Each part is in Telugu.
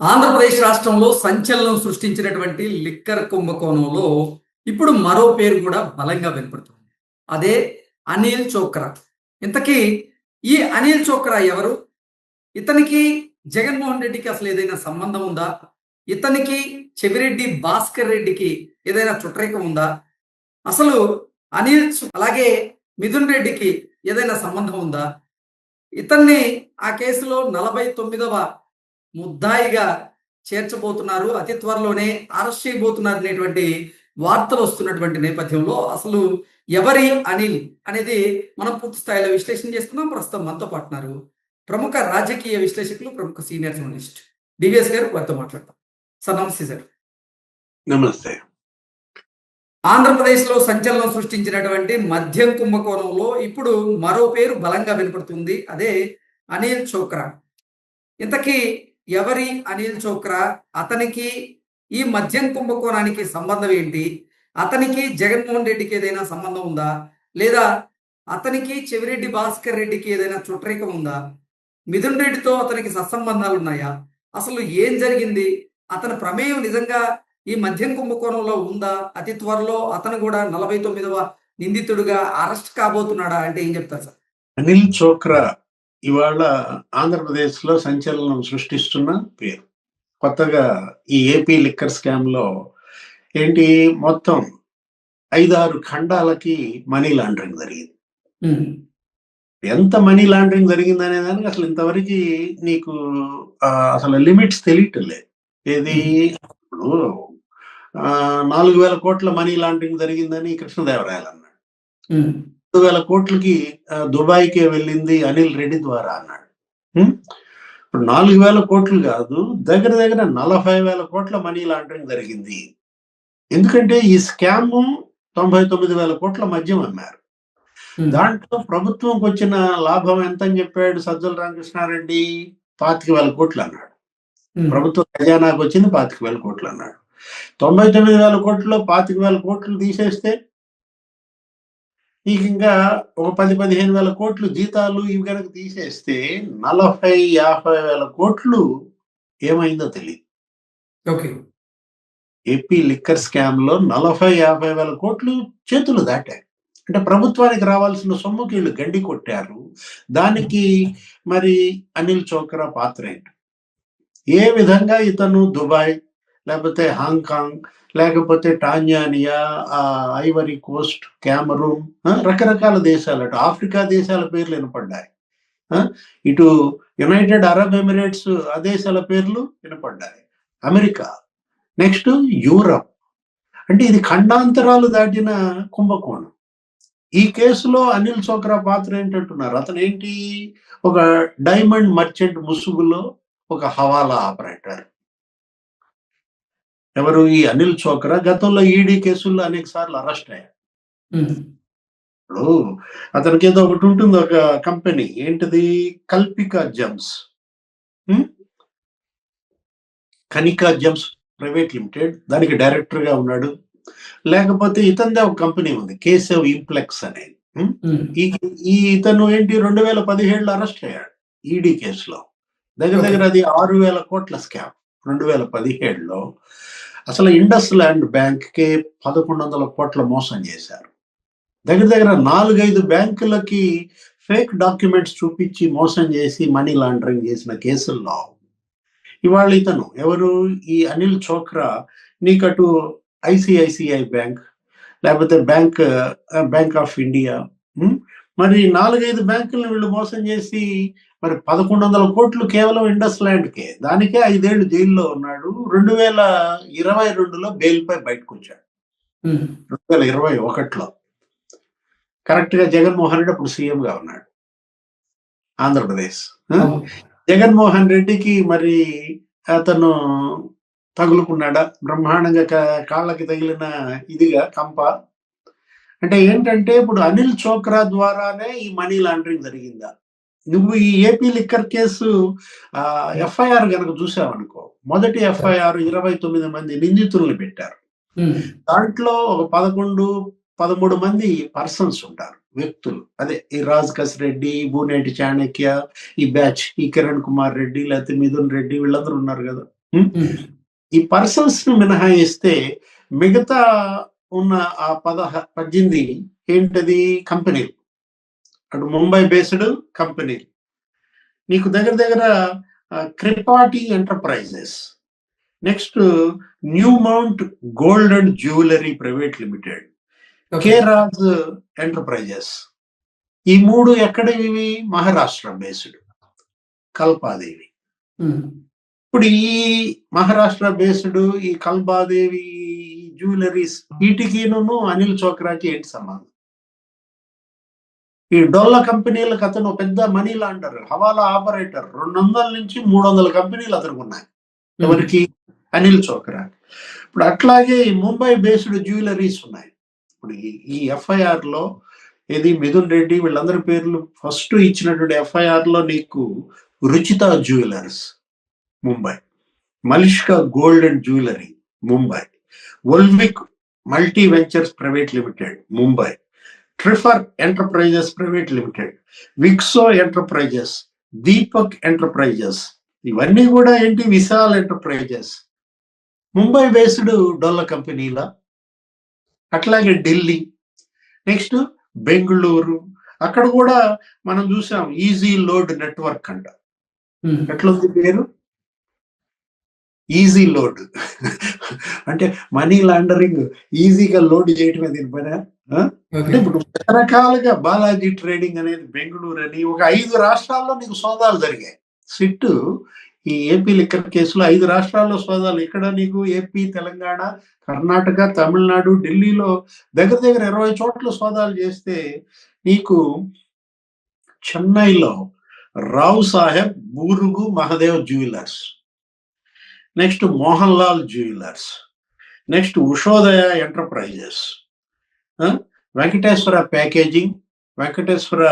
ఆంధ్రప్రదేశ్ రాష్ట్రంలో సంచలనం సృష్టించినటువంటి లిక్కర్ కుంభకోణంలో ఇప్పుడు మరో పేరు కూడా బలంగా వినపడుతుంది. అదే అనిల్ చోక్రా. ఇంతకీ ఈ అనిల్ చోక్రా ఎవరు? ఇతనికి జగన్మోహన్ రెడ్డికి అసలు ఏదైనా సంబంధం ఉందా? ఇతనికి చెవిరెడ్డి భాస్కర్ రెడ్డికి ఏదైనా చుట్టరికం ఉందా? అసలు అనిల్ అలాగే మిథున్ రెడ్డికి ఏదైనా సంబంధం ఉందా? ఇతన్ని ఆ కేసులో నలభై తొమ్మిదవ ముద్దాయిగా చేర్చబోతున్నారు అతి త్వరలోనే అరెస్ట్ చేయబోతున్నారు అనేటువంటి వార్తలు వస్తున్నటువంటి నేపథ్యంలో అసలు ఎవరి అనిల్ అనేది మనం పూర్తి స్థాయిలో విశ్లేషణ చేసుకున్నాం ప్రస్తుతం మనతో పాటున్నారు ప్రముఖ రాజకీయ విశ్లేషకులు ప్రముఖ సీనియర్ జర్నలిస్ట్ డివిఎస్ గారు. వారితో మాట్లాడతాం. సార్ నమస్తే సార్. నమస్తే. ఆంధ్రప్రదేశ్లో సంచలనం సృష్టించినటువంటి మద్యం కుంభకోణంలో ఇప్పుడు మరో పేరు బలంగా వినపడుతుంది. అదే అనిల్ చోక్రా. ఇంతకీ ఎవరి అనిల్ చోక్రా? అతనికి ఈ మద్యం కుంభకోణానికి సంబంధం ఏంటి? అతనికి జగన్మోహన్ రెడ్డికి ఏదైనా సంబంధం ఉందా? లేదా అతనికి చెవిరెడ్డి భాస్కర్ రెడ్డికి ఏదైనా చుట్టరికం ఉందా? మిథున్ రెడ్డితో అతనికి సత్సంబంధాలు ఉన్నాయా? అసలు ఏం జరిగింది? అతని ప్రమేయం నిజంగా ఈ మద్యం కుంభకోణంలో ఉందా? అతి త్వరలో అతను కూడా నలభై తొమ్మిదవ నిందితుడిగా అరెస్ట్ కాబోతున్నాడా? అంటే ఏం చెప్తారు సార్? అనిల్ చోక్రా ఇవాళ ఆంధ్రప్రదేశ్లో సంచలనం సృష్టిస్తున్న పేరు. కొత్తగా ఈ ఏపీ లిక్కర్ స్కామ్లో ఏంటి? మొత్తం ఐదారు ఖండాలకి మనీ లాండరింగ్ జరిగింది. ఎంత మనీ లాండరింగ్ జరిగింది అనే దానికి అసలు ఇంతవరకు నీకు అసలు లిమిట్స్ తెలియటం లేదు. ఏది? ఇప్పుడు నాలుగు వేల కోట్ల మనీ లాండరింగ్ జరిగిందని కృష్ణదేవరాయలు అన్నాడు. రెండు వేల కోట్లకి దుబాయ్కే వెళ్ళింది అనిల్ రెడ్డి ద్వారా అన్నాడు? ఇప్పుడు నాలుగు వేల కోట్లు కాదు దగ్గర దగ్గర నలభై వేల కోట్ల మనీ లాండరింగ్ జరిగింది. ఎందుకంటే ఈ స్కామ్ తొంభై తొమ్మిది వేల కోట్ల మద్యం అమ్మారు. దాంట్లో ప్రభుత్వంకి వచ్చిన లాభం ఎంత అని చెప్పాడు సజ్జల రామకృష్ణారెడ్డి? పాతిక వేల కోట్లు అన్నాడు. ప్రభుత్వ ఖజానాకు వచ్చింది పాతిక వేల కోట్లు అన్నాడు. తొంభై తొమ్మిది వేల కోట్లలో పాతిక వేల కోట్లు తీసేస్తే నీకు ఇంకా ఒక పది పదిహేను వేల కోట్లు జీతాలు ఇవి కనుక తీసేస్తే నలభై యాభై వేల కోట్లు ఏమైందో తెలియదు ఓకే. ఏపీ లిక్కర్ స్కామ్లో నలభై యాభై వేల కోట్లు చేతులు దాటాయి. అంటే ప్రభుత్వానికి రావాల్సిన సొమ్ముకి వీళ్ళు గండి కొట్టారు. దానికి మరి అనిల్ చోక్రా పాత్ర ఏంటి? ఏ విధంగా ఇతను దుబాయ్ లేకపోతే హాంకాంగ్ లేకపోతే టాంజానియా ఆ, ఐవరీ కోస్ట్ క్యామరూన్ రకరకాల దేశాలు అటు ఆఫ్రికా దేశాల పేర్లు వినపడ్డాయి. ఆ, ఇటు యునైటెడ్ అరబ్ ఎమిరేట్స్ ఆ దేశాల పేర్లు వినపడ్డాయి. అమెరికా. Next Europe. అంటే ఇది ఖండాంతరాలు దాటిన కుంభకోణం. ఈ కేసులో అనిల్ చోక్రా పాత్ర ఏంటంటున్నారు? అతను ఏంటి ఒక డైమండ్ మర్చెంట్ ముసుగులో ఒక హవాలా ఆపరేటర్. ఎవరు ఈ అనిల్ చోక్రా? గతంలో ఈడీ కేసుల్లో అనేక సార్లు అరెస్ట్ అయ్యారు. ఇప్పుడు అతనికి ఏదో ఒకటి ఉంటుంది ఒక కంపెనీ. ఏంటిది? Kalpika gems? Kanika gems private limited. దానికి డైరెక్టర్గా ఉన్నాడు. లేకపోతే ఇతందే ఒక కంపెనీ ఉంది కేశవ్ ఇంప్లెక్స్ అనేది ఈ ఇతను ఏంటి? రెండు వేల పదిహేడులో అరెస్ట్ అయ్యాడు ఈడీ కేసులో. దగ్గర దగ్గర అది ఆరు వేల కోట్ల స్కామ్. రెండు వేల పదిహేడులో అసలు ఇండస్ ల్యాండ్ బ్యాంక్కి పదకొండు వందల కోట్ల మోసం చేశారు. దగ్గర దగ్గర నాలుగైదు బ్యాంకులకి ఫేక్ డాక్యుమెంట్స్ చూపించి మోసం చేసి మనీ లాండరింగ్ చేసిన కేసుల్లో ఇవాళ ఇతను ఎవరు? ఈ అనిల్ చోక్రా నీకటు ఐసిఐసిఐ బ్యాంక్ లేకపోతే బ్యాంక్ బ్యాంక్ ఆఫ్ ఇండియా మరి నాలుగైదు బ్యాంకులను వీళ్ళు మోసం చేసి మరి పదకొండు వందల కోట్లు కేవలం ఇండస్ ల్యాండ్కే. దానికే ఐదేళ్ళు జైల్లో ఉన్నాడు. రెండు వేల ఇరవై రెండులో బెయిల్పై బయటకు వచ్చాడు రెండు వేల ఇరవై ఒకటిలో. కరెక్ట్గా జగన్మోహన్ రెడ్డి అప్పుడు సీఎం గా ఉన్నాడు. ఆంధ్రప్రదేశ్? జగన్మోహన్ రెడ్డికి మరి అతను తగులుకున్నాడా? బ్రహ్మాండంగా కాళ్ళకి తగిలిన ఇదిగా కంప. అంటే ఏంటంటే ఇప్పుడు అనిల్ చోక్రా ద్వారానే ఈ మనీ లాండరింగ్ జరిగిందా? నువ్వు ఈ ఏపీ లిక్కర్ కేసు ఎఫ్ఐఆర్ గనక చూసావనుకో మొదటి ఎఫ్ఐఆర్ ఇరవై తొమ్మిది మంది నిందితుల్ని పెట్టారు. దాంట్లో ఒక పదకొండు పదమూడు మంది పర్సన్స్ ఉంటారు వ్యక్తులు. అదే ఈ రాజ్ కస్ రెడ్డి బూనేటి చాణక్య ఈ బ్యాచ్ ఈ కిరణ్ కుమార్ రెడ్డి లేకపోతే మిథున్ రెడ్డి వీళ్ళందరూ ఉన్నారు కదా. ఉమ్, ఈ పర్సన్స్ని మినహాయిస్తే మిగతా ఉన్న ఆ పదహ పద్దెనిమిది ఏంటది? కంపెనీలు అటు ముంబై బేస్డ్ కంపెనీ. నీకు దగ్గర దగ్గర Kripati enterprises. Next new mount gold and jewellery private limited. కేరాజ్ enterprises. ఈ మూడు ఎక్కడవి మహారాష్ట్ర బేస్డ్. కల్పాదేవి. ఇప్పుడు ఈ మహారాష్ట్ర బేస్డ్ ఈ కల్బాదేవి జ్యువెలరీస్ వీటికిను అనిల్ చోక్రాకి ఏంటి సంబంధం? ఈ డొల్ల కంపెనీలకు అతను పెద్ద మనీ లాండర్ హవాలా ఆపరేటర్ రెండు వందల నుంచి మూడు వందల కంపెనీలు అతనికి ఉన్నాయి ఎవరికి? అనిల్ చోక్రా. ఇప్పుడు అట్లాగే ఈ ముంబై బేస్డ్ జ్యువెలరీస్ ఉన్నాయి. ఇప్పుడు ఈ- ఈ ఎఫ్ఐఆర్లో ఏది? మిథున్ రెడ్డి వీళ్ళందరి పేర్లు ఫస్ట్ ఇచ్చినటువంటి ఎఫ్ఐఆర్లో నీకు Ruchita jewellers. Mumbai. Malishka gold and jewellery Mumbai. వల్విక్ multi ventures private limited Mumbai. ట్రిఫర్ enterprises private limited విక్సో ఎంటర్ప్రైజెస్ దీపక్ ఎంటర్ప్రైజెస్. ఇవన్నీ కూడా ఏంటి? విశాల్ ఎంటర్ప్రైజెస్. ముంబై బేస్డ్ డొల్ల కంపెనీల అట్లాగే ఢిల్లీ. నెక్స్ట్ బెంగళూరు. అక్కడ కూడా మనం చూసాం ఈజీ లోడ్ నెట్వర్క్ అంట. ఉమ్, ఎట్లుంది పేరు? ఈజీ లోడ్ అంటే మనీ లాండరింగ్ ఈజీగా లోడ్ చేయటమే దీని పైన అంటే. ఇప్పుడు రకరకాలుగా బాలాజీ ట్రేడింగ్ అనేది బెంగళూరు అని ఒక ఐదు రాష్ట్రాల్లో నీకు సోదాలు జరిగాయి. సిట్ ఈ ఏపీ లిక్కర్ కేసులో ఐదు రాష్ట్రాల్లో సోదాలు. ఇక్కడ నీకు? ఏపీ తెలంగాణ కర్ణాటక తమిళనాడు ఢిల్లీలో దగ్గర దగ్గర ఇరవై చోట్ల సోదాలు చేస్తే నీకు చెన్నైలో Rao Saheb Burugu Mahadev jewellers. Next Mohan Lal jewellers next Ushodaya enterprises. Venkateswara packaging Venkateswara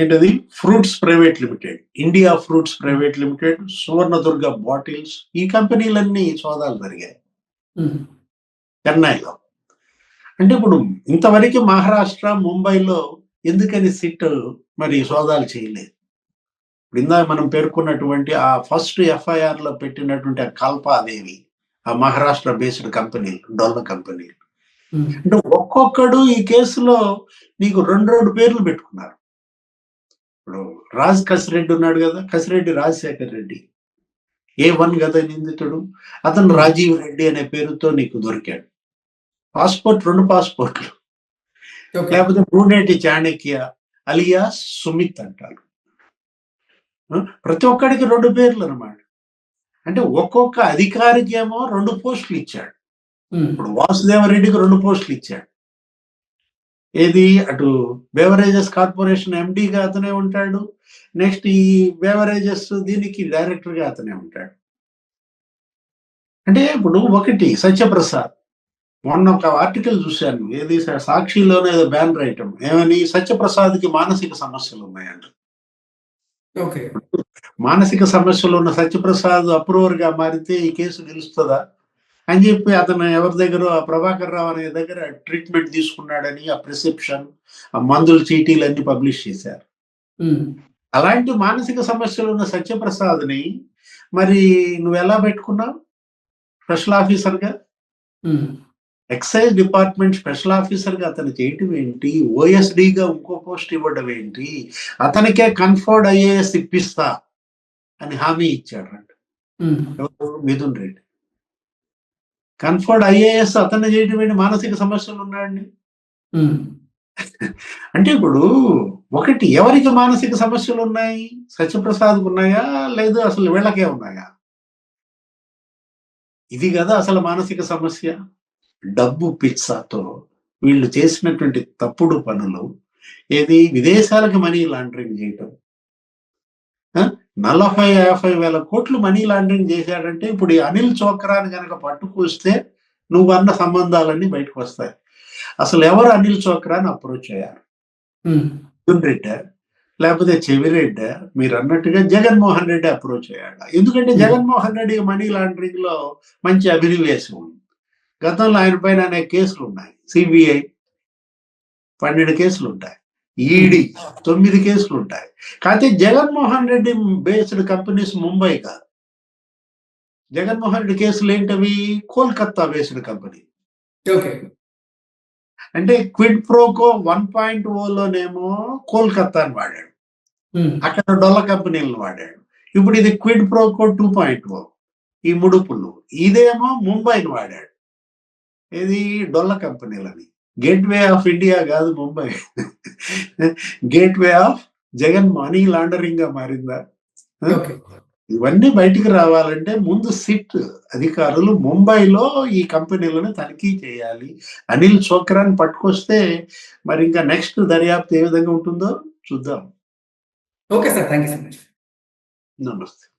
ఏంటది? Fruits private limited India fruits private limited Suvarnadurga bottles ఈ కంపెనీలన్నీ సోదాలు జరిగాయి. చెన్నైలో. అంటే ఇప్పుడు ఇంతవరకు మహారాష్ట్ర ముంబైలో ఎందుకని సిట్ మరి సోదాలు చేయలేదు? ఇప్పుడు ఇందాక మనం పేర్కొన్నటువంటి ఆ ఫస్ట్ ఎఫ్ఐఆర్లో పెట్టినటువంటి ఆ కల్పాదేవి ఆ మహారాష్ట్ర బేస్డ్ కంపెనీలు డొల్ల కంపెనీలు ఉమ్, అంటే ఒక్కొక్కడు ఈ కేసులో నీకు రెండు రెండు పేర్లు పెట్టుకున్నారు. ఇప్పుడు రాజ్ కసిరెడ్డి ఉన్నాడు కదా కసిరెడ్డి రాజశేఖర్ రెడ్డి. ఏ వన్ కదా నిందితుడు? అతను రాజీవ్ రెడ్డి అనే పేరుతో నీకు దొరికాడు. పాస్పోర్ట్ రెండు పాస్పోర్ట్లు. లేకపోతే బ్రూనేటి చాణక్య అలియాస్ సుమిత్ అంటారు. ప్రతి ఒక్కడికి రెండు పేర్లు అన్నమాట. అంటే ఒక్కొక్క అధికారికి ఏమో రెండు పోస్టులు ఇచ్చాడు. ఇప్పుడు వాసుదేవరెడ్డికి రెండు పోస్టులు ఇచ్చాడు. ఏది? అటు బేవరేజెస్ కార్పొరేషన్ ఎండిగా అతనే ఉంటాడు. నెక్స్ట్ ఈ బేవరేజెస్ దీనికి డైరెక్టర్గా అతనే ఉంటాడు. అంటే ఇప్పుడు ఒకటి సత్యప్రసాద్. మొన్న ఒక ఆర్టికల్ చూశాను. ఏది? సాక్షిలోనే ఏదో బ్యానర్ ఐటమ్. ఏమని? సత్యప్రసాద్కి మానసిక సమస్యలు ఉన్నాయంట. ఓకే. మానసిక సమస్యలు ఉన్న సత్యప్రసాద్ అప్రూవర్గా మారితే ఈ కేసు గెలుస్తుందా? అని చెప్పి అతను ఎవరి దగ్గర ఆ ప్రభాకర్ రావు అనే దగ్గర ట్రీట్మెంట్ తీసుకున్నాడని ఆ ప్రిసెప్షన్ ఆ మందుల చీటీలు అన్ని పబ్లిష్ చేశారు. అలాంటి మానసిక సమస్యలు ఉన్న సత్యప్రసాద్ని మరి నువ్వు ఎలా పెట్టుకున్నావు? స్పెషల్ ఆఫీసర్గా ఉమ్, ఎక్సైజ్ డిపార్ట్మెంట్ స్పెషల్ ఆఫీసర్గా అతను చేయటం ఏంటి? OSD గా ఇంకో పోస్ట్ ఇవ్వడం ఏంటి? అతనికే కన్ఫర్డ్ ఐఏఎస్ ఇప్పిస్తా అని హామీ ఇచ్చాడు ఎవరు? మిథున్ రెడ్డి. కన్ఫర్డ్ ఐఏఎస్ అతన్ని చేయటం ఏంటి? మానసిక సమస్యలు ఉన్నాయండి. అంటే ఇప్పుడు ఒకటి ఎవరికి మానసిక సమస్యలు ఉన్నాయి? సత్యప్రసాద్కు ఉన్నాయా? లేదు అసలు వీళ్ళకే ఉన్నాయా? ఇది కదా అసలు మానసిక సమస్య. డబ్బు పిచ్చాతో వీళ్ళు చేసినటువంటి తప్పుడు పనులు ఏది? విదేశాలకు మనీ లాండరింగ్ చేయటం? నలభై యాభై వేల కోట్లు మనీ లాండరింగ్ చేశాడంటే ఇప్పుడు ఈ అనిల్ చోక్రాని కనుక పట్టుకొస్తే నువ్వు అన్న సంబంధాలన్నీ బయటకు వస్తాయి. అసలు ఎవరు అనిల్ చోక్రాని అప్రోచ్ అయ్యారు? రెడ్డి? లేకపోతే చెవిరెడ్డి మీరు అన్నట్టుగా జగన్మోహన్ రెడ్డి అప్రోచ్ అయ్యాడు. ఎందుకంటే జగన్మోహన్ రెడ్డి మనీ లాండరింగ్లో మంచి అభినవేశం ఉంది. గతంలో ఆయన పైన అనేక కేసులు ఉన్నాయి. సిబిఐ పన్నెండు కేసులు ఉంటాయి. ఈడీ తొమ్మిది కేసులు ఉంటాయి. కాకపోతే జగన్మోహన్ రెడ్డి బేస్డ్ కంపెనీస్ ముంబై కాదు. జగన్మోహన్ రెడ్డి కేసులు ఏంటవి? Kolkata based company. ఓకే. అంటే quid pro quo one point ఓలోనేమో కోల్కత్తాని వాడాడు. అక్కడ డొల్ల కంపెనీలను వాడాడు. ఇప్పుడు ఇది quid pro quo two point O. ఈ ముడుపులు. ఇదేమో ముంబైని వాడాడు. ఇది డొల్ల కంపెనీలని గేట్వే ఆఫ్ ఇండియా కాదు Mumbai. Gateway of Jagan money లాండరింగ్గా మారిందా ఓకే. ఇవన్నీ బయటికి రావాలంటే ముందు సిట్ అధికారులు ముంబైలో ఈ కంపెనీలను తనిఖీ చేయాలి. అనిల్ చోక్రాని పట్టుకొస్తే మరి ఇంకా నెక్స్ట్ దర్యాప్తు ఏ విధంగా ఉంటుందో చూద్దాం. Okay sir. Thank you so much. నమస్తే.